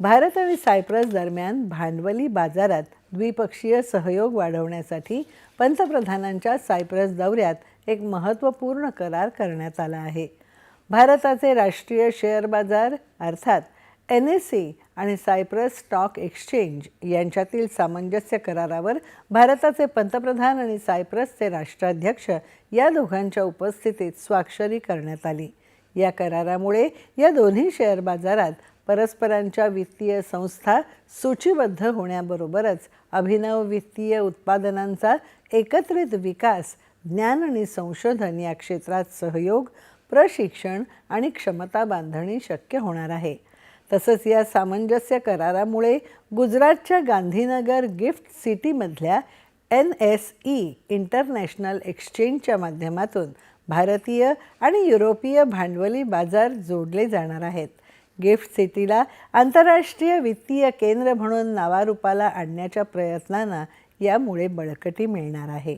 भारत आणि सायप्रस दरम्यान भांडवली बाजारात द्विपक्षीय सहयोग वाढवण्यासाठी पंतप्रधानांच्या सायप्रस दौऱ्यात एक महत्त्वपूर्ण करार करण्यात आला आहे. भारताचे राष्ट्रीय शेअर बाजार अर्थात एन एस सी आणि सायप्रस स्टॉक एक्सचेंज यांच्यातील सामंजस्य करारावर भारताचे पंतप्रधान आणि सायप्रसचे राष्ट्राध्यक्ष या दोघांच्या उपस्थितीत स्वाक्षरी करण्यात आली. या करारामुळे या दोन्ही शेअर बाजारात परस्परांच्या वित्तीय संस्था सूचीबद्ध होण्याबरोबरच अभिनव वित्तीय उत्पादनांचा एकत्रित विकास ज्ञान आणि संशोधन या क्षेत्रात सहयोग प्रशिक्षण आणि क्षमता बांधणी शक्य होणार आहे. तसंच या सामंजस्य करारामुळे गुजरातच्या गांधीनगर गिफ्ट सिटीमधल्या एन एस ई इंटरनॅशनल एक्सचेंजच्या माध्यमातून भारतीय आणि युरोपीय भांडवली बाजार जोडले जाणार आहेत. गिफ्ट सिटीला आंतरराष्ट्रीय वित्तीय केंद्र म्हणून नावारूपाला आणण्याच्या प्रयत्नांना यामुळे बळकटी मिळणार आहे.